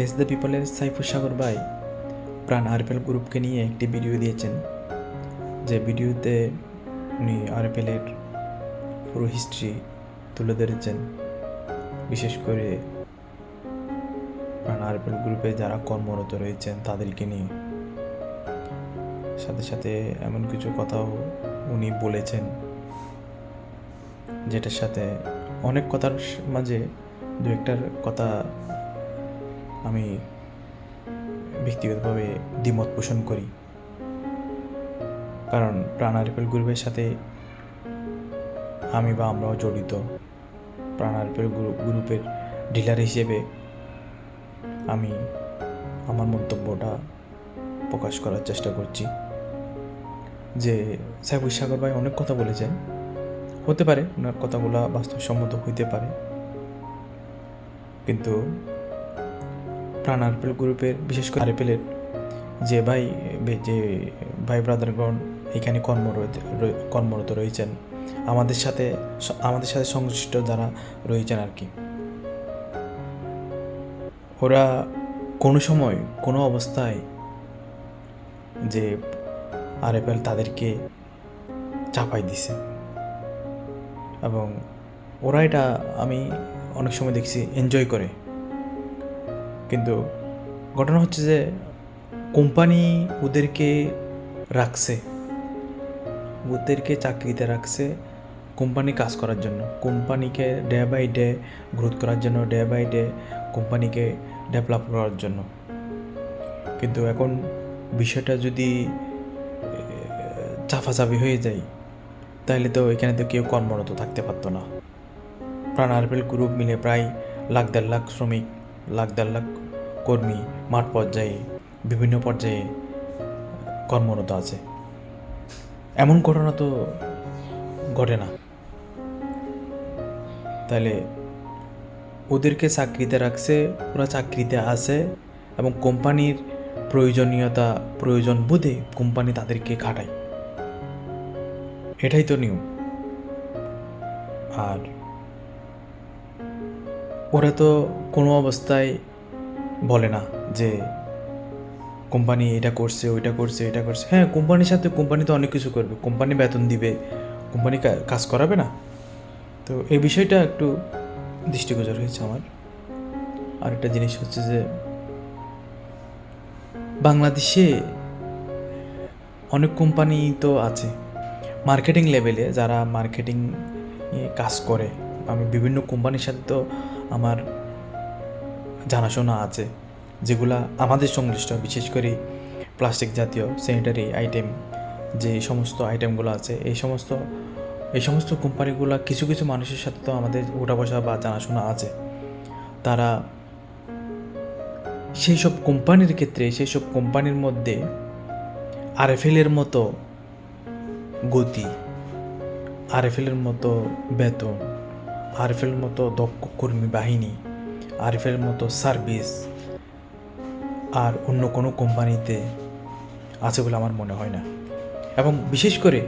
Pace the পিপলের সাইফুর সাগর ভাই প্রাণ আরপিএল গ্রুপকে নিয়ে একটি ভিডিও দিয়েছেন। যে ভিডিওতে উনি আরপিএলের পুরো হিস্ট্রি তুলে ধরেছেন। বিশেষ করে প্রাণ আরপিএল গ্রুপে যারা কর্মরত রয়েছেন তাদেরকে নিয়ে। সাথে সাথে এমন কিছু কথাও উনি বলেছেন, যেটার সাথে অনেক কথার মাঝে দু একটার কথা আমি ব্যক্তিগতভাবে দ্বিমত পোষণ করি। কারণ প্রাণ আরপিএল গ্রুপের সাথে আমি বা আমরাও জড়িত। প্রাণ আরপিএল গ্রুপের ডিলার হিসেবে আমি আমার মন্তব্যটা প্রকাশ করার চেষ্টা করছি। যে সাইফুল সাগর ভাই অনেক কথা বলেছেন। হতে পারে ওনার কথাগুলো বাস্তবসম্মত হইতে পারে। কিন্তু প্রাণ আরপেল গ্রুপের, বিশেষ করে আরপেলের যে ভাই যে ভাই ব্রাদারগণ এখানে কর্মরত কর্মরত রয়েছেন, আমাদের সাথে আমাদের সাথে সংশ্লিষ্ট যারা রয়েছেন আর কি। ওরা কোনো সময়, কোনো অবস্থায় যে আরএফএল তাদেরকে চাপাই দিছে। এবং ওরা এটা আমি অনেক সময় দেখছি এনজয় করে। কিন্তু ঘটনা হচ্ছে যে কোম্পানি ওদেরকে রাখছে ওদেরকে চাকরিতে রাখছে কোম্পানি কাজ করার জন্য। কোম্পানিকে ডে বাই ডে গ্রোথ করার জন্য ডে বাই ডে কোম্পানিকে ডেভেলপ করার জন্য। কিন্তু এখন বিষয়টা যদি এ, চাফাচাফি হয়ে যায় তাহলে তো এখানে তো কেউ কর্মরত থাকতে পারতো না। প্রাণ আরবেল গ্রুপ মিলে প্রায় লাখ দেড় লাখ শ্রমিক লাখ দেড় লাখ কর্মী মাঠ পর্যায়ে, বিভিন্ন পর্যায়ে কর্মরত আছে। এমন ঘটনা তো ঘটে না। তাহলে ওদেরকে চাকরিতে রাখছে, ওরা চাকরিতে আছে এবং কোম্পানির প্রয়োজনীয়তা, প্রয়োজন বুঝে কোম্পানি তাদেরকে খাটায়। এটাই তো নিয়ম। আর ওরা তো কোনো অবস্থায় বলে না যে কোম্পানি এটা করছে, ওইটা করছে, এটা করছে। হ্যাঁ কোম্পানির সাথে কোম্পানি তো অনেক কিছু করবে। কোম্পানি বেতন দিবে, কোম্পানি কাজ করাবে না। তো এই বিষয়টা একটু দৃষ্টিগোচর হয়েছে আমার। আর একটা জিনিস হচ্ছে যে বাংলাদেশে অনেক কোম্পানি তো আছে। মার্কেটিং লেভেলে যারা মার্কেটিং কাজ করে, আমি বিভিন্ন কোম্পানির সাথে তো আমার জানাশোনা আছে, যেগুলা আমাদের সংশ্লিষ্ট, বিশেষ করে প্লাস্টিক জাতীয় স্যানিটারি আইটেম যে সমস্ত আইটেমগুলো আছে, এই সমস্ত এই সমস্ত কোম্পানিগুলো কিছু কিছু মানুষের সাথে তো আমাদের ওঠা বসা বা জানাশোনা আছে। তারা সেই সব কোম্পানির ক্ষেত্রে সেই সব কোম্পানির মধ্যে আরএফএলের মতো গতি আরএফএলের মতো বেতন আরএফএলের মতো দক্ষ কর্মী বাহিনী আরএফএলের মতো সার্ভিস আর অন্য কোনো কোম্পানিতে আছে বলে আমার মনে হয় না। এবং বিশেষ করে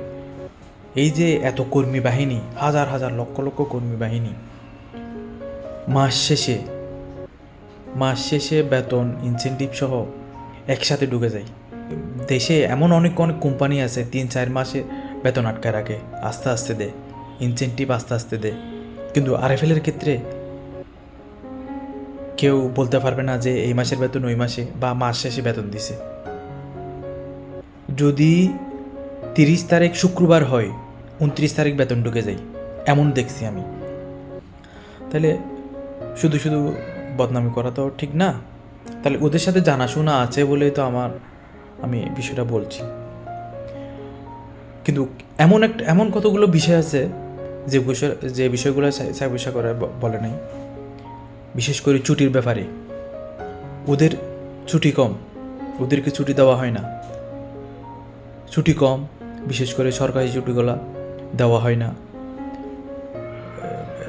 এই যে এত কর্মী বাহিনী, হাজার হাজার লক্ষ লক্ষ কর্মী বাহিনী, মাস শেষে মাস শেষে বেতন ইনসেন্টিভ সহ একসাথে ঢুকে যায়। দেশে এমন অনেক অনেক কোম্পানি আছে, তিন চার মাসে বেতন আটকায় রাখে, আস্তে আস্তে দেয় ইনসেন্টিভ আস্তে আস্তে দেয় কিন্তু আরএফএলের ক্ষেত্রে কেউ বলতে পারবে না যে এই মাসের বেতন ওই মাসে বা মাস শেষে বেতন দিছে। যদি তিরিশ তারিখ শুক্রবার হয়, উনত্রিশ তারিখ বেতন ঢুকে যায়। এমন দেখছি আমি। তাহলে শুধু শুধু বদনামি করা তো ঠিক না। তাহলে ওদের সাথে জানাশোনা আছে বলেই তো আমার, আমি বিষয়টা বলছি। কিন্তু এমন একটা, এমন কতগুলো বিষয় আছে যে বিষয়, যে বিষয়গুলো সাইবসা করে বলে নাই। বিশেষ করে ছুটির ব্যাপারে। ওদের ছুটি কম, ওদেরকে ছুটি দেওয়া হয় না। ছুটি কম, বিশেষ করে সরকারি ছুটিগুলা দেওয়া হয় না।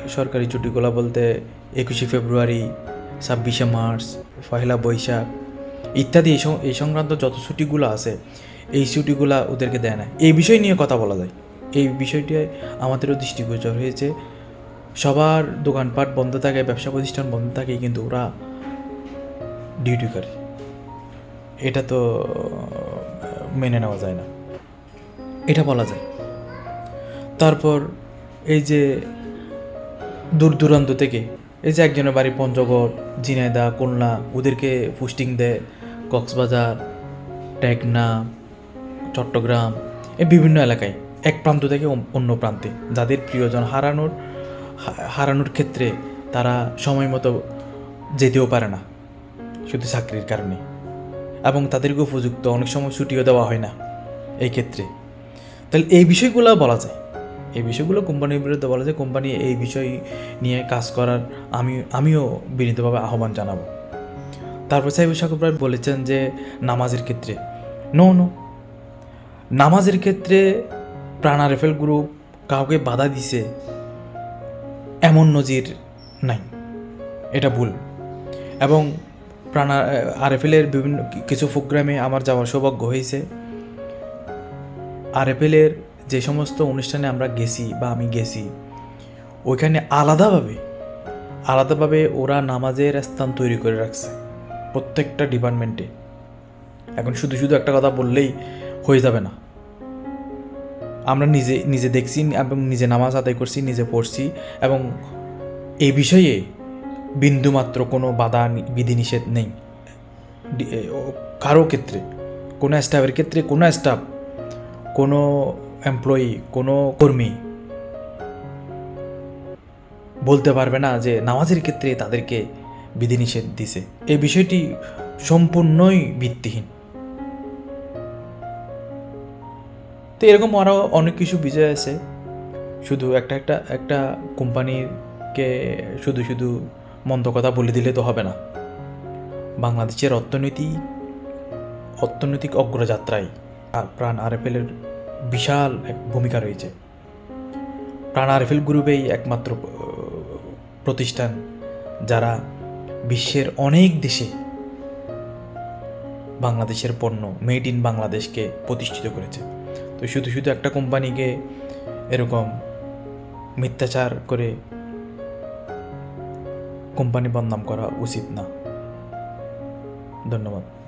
সরকারি ছুটিগুলো বলতে একুশে ফেব্রুয়ারি, ছাব্বিশে মার্চ পয়লা বৈশাখ ইত্যাদি এই সংক্রান্ত যত ছুটিগুলো আছে, এই ছুটিগুলা ওদেরকে দেয় না। এই বিষয় নিয়ে কথা বলা যায়। এই বিষয়টি আমাদেরও দৃষ্টিগোচর হয়েছে। সবার দোকানপাট বন্ধ থাকে, ব্যবসা প্রতিষ্ঠান বন্ধ থাকে, কিন্তু ওরা ডিউটি করে। এটা তো মেনে নেওয়া যায় না। এটা বলা যায়। তারপর এই যে দূর দূরান্ত থেকে, এই যে একজনের বাড়ি পঞ্চগড় ঝিনাইদা খুলনা, ওদেরকে পোস্টিং দেয়, কক্সবাজার, টেকনা, চট্টগ্রাম, এই বিভিন্ন এলাকায়। এক প্রান্ত থেকে অন্য- প্রান্তে। যাদের প্রিয়জন হারানোর হারানোর ক্ষেত্রে তারা সময় মতো যেতেও পারে না, শুধু চাকরির কারণে। এবং তাদেরকে উপযুক্ত অনেক সময় ছুটিও দেওয়া হয় না এই ক্ষেত্রে। তাহলে এই বিষয়গুলো বলা যায়। এই বিষয়গুলো কোম্পানির বিরুদ্ধে বলা যায়, কোম্পানি এই বিষয় নিয়ে কাজ করার আমি, আমিও বিনীতভাবে আহ্বান জানাব। তারপর সাহেব সাকুবরায় বলেছেন যে, নামাজের ক্ষেত্রে। No no. নামাজের ক্ষেত্রে প্রাণা রেফেল গ্রুপ কাউকে বাধা দিছে এমন নজির নাই। এটা ভুল। এবং প্রাণা আরএফএলের বিভিন্ন কিছু প্রোগ্রামে আমার যাওয়ার সৌভাগ্য হয়েছে। আরএফএলের যে সমস্ত অনুষ্ঠানে আমরা গেছি বা আমি গেছি, ওইখানে আলাদাভাবে আলাদাভাবে ওরা নামাজের স্থান তৈরি করে রাখছে প্রত্যেকটা ডিপার্টমেন্টে এখন শুধু শুধু একটা কথা বললেই হয়ে যাবে না। আমরা নিজে নিজে দেখছি এবং নিজে নামাজ আদায় করছি, নিজে পড়ছি এবং এই বিষয়ে বিন্দুমাত্র কোনো বাধা বিধিনিষেধ নেই। কারও ক্ষেত্রে, কোনো স্টাফের ক্ষেত্রে কোনো স্টাফ কোনো এমপ্লয়ি কোনো কর্মী বলতে পারবে না যে নামাজের ক্ষেত্রে তাদেরকে বিধিনিষেধ দিছে। এই বিষয়টি সম্পূর্ণই ভিত্তিহীন। তো এরকম আরও অনেক কিছু বিষয় আছে। শুধু একটা একটা একটা কোম্পানিকে শুধু শুধু মন্দ কথা বলে দিলে তো হবে না। বাংলাদেশের অর্থনীতি, অর্থনৈতিক অগ্রযাত্রায় আর প্রাণ আরএফএলের বিশাল এক ভূমিকা রয়েছে। প্রাণ আরএফএল গ্রুপেই একমাত্র প্রতিষ্ঠান যারা বিশ্বের অনেক দেশে বাংলাদেশের পণ্য মেড ইন বাংলাদেশকে প্রতিষ্ঠিত করেছে। তো শুধু শুধু একটা কোম্পানিকে এরকম মিথ্যাচার করে কোম্পানি বদনাম করা উচিত না। ধন্যবাদ।